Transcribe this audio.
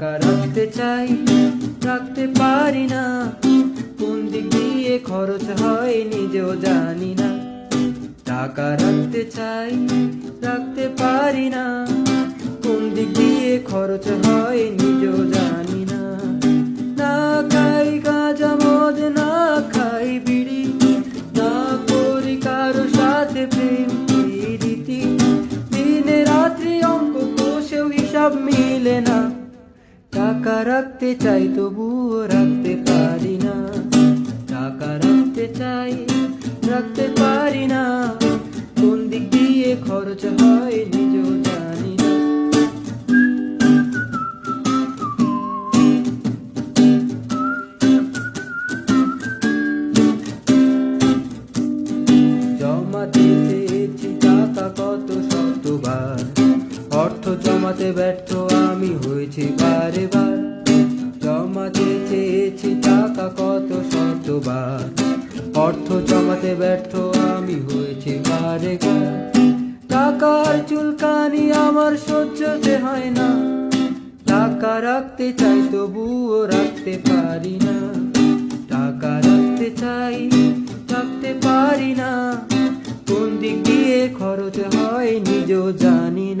টাকা রাখতে চাই, রাখতে পারি না। কোন দিক দিয়ে খরচ হয় নিজেও জানি না। টাকা রাখতে চাই, রাখতে পারি না। কোন দিক দিয়ে খরচ হয় নিজেও জানি না। না খাই গাঁজা মদ, না খাই বিড়ি, না করি কারও সাথে প্রেম রীতি। দিনে রাত্রি অঙ্ক কোষেও হিসাব মিলে না। টাকা রাখতে চাই তবুও রাখতে পারি না। টাকা রাখতে চাই, রাখতে পারি না। কোন দিক দিয়ে খরচ হয়? জমাতে ব্যর্থ আমি হয়েছি বারে বার জমাতে চেয়েছি টাকা কত শতবার অর্থ জমাতে ব্যর্থ আমি হয়েছি বারে বার টাকার চুলকানি আমার সহ্যতে হয় না। টাকা রাখতে চাই, তবুও রাখতে পারি না। টাকা রাখতে চাই, রাখতে পারি না। কোন দিক দিয়ে খরচ হয় নিজেও জানি